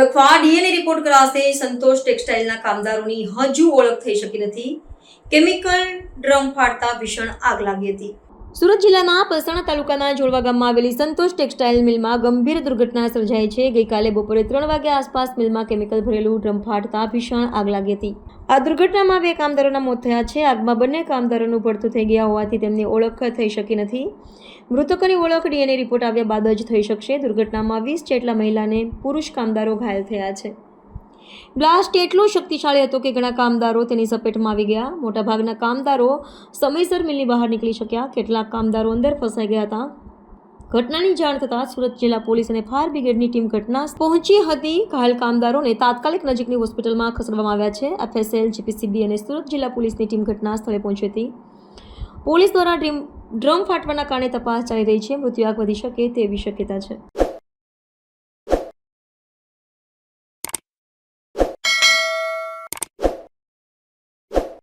ઓળખવા DNA report કરાશે. સંતોષ ટેક્સટાઇલના કામદારોની હજુ ઓળખ થઈ શકી નથી. કેમિકલ ડ્રમ ફાટતા ભીષણ આગ લાગી હતી. સુરત જિલ્લાના પલસાણા તાલુકાના જોડવા ગામમાં આવેલી સંતોષ ટેક્સટાઇલ મિલમાં ગંભીર દુર્ઘટના સર્જાઈ છે. ગઈકાલે બપોરે ત્રણ વાગ્યા આસપાસ મિલમાં કેમિકલ ભરેલું ડ્રમ ફાટતા ભીષણ આગ લાગી હતી. આ દુર્ઘટનામાં બે કામદારોના મોત થયા છે. આગમાં બંને કામદારોનું ભડતું થઈ ગયા હોવાથી તેમની ઓળખ થઈ શકી નથી. મૃતકોની ઓળખ ડીએનએ રિપોર્ટ આવ્યા બાદ જ થઈ શકશે. દુર્ઘટનામાં વીસ જેટલા મહિલાને પુરુષ કામદારો ઘાયલ થયા છે. બ્લાસ્ટ એટલો શક્તિશાળી હતો કે ઘણા કામદારો તેની ઝપેટમાં આવી ગયા. મોટાભાગના કામદારો સમયસર મિલની બહાર નીકળી શક્યા. કેટલાક કામદારો અંદર ફસાઈ ગયા હતા. ઘટનાની જાણ થતાં સુરત જિલ્લા પોલીસ અને ફાયર બ્રિગેડની ટીમ ઘટના પહોંચી હતી. ઘાયલ કામદારોને તાત્કાલિક નજીકની હોસ્પિટલમાં ખસેડવામાં આવ્યા છે. એફએસએલ, જીપીસીબી અને સુરત જિલ્લા પોલીસની ટીમ ઘટના સ્થળે પહોંચી હતી. પોલીસ દ્વારા ડ્રીમ ડ્રમ ફાટવાના કારણે તપાસ ચાલી રહી છે. મૃત્યુઆંક વધી શકે તેવી શક્યતા છે.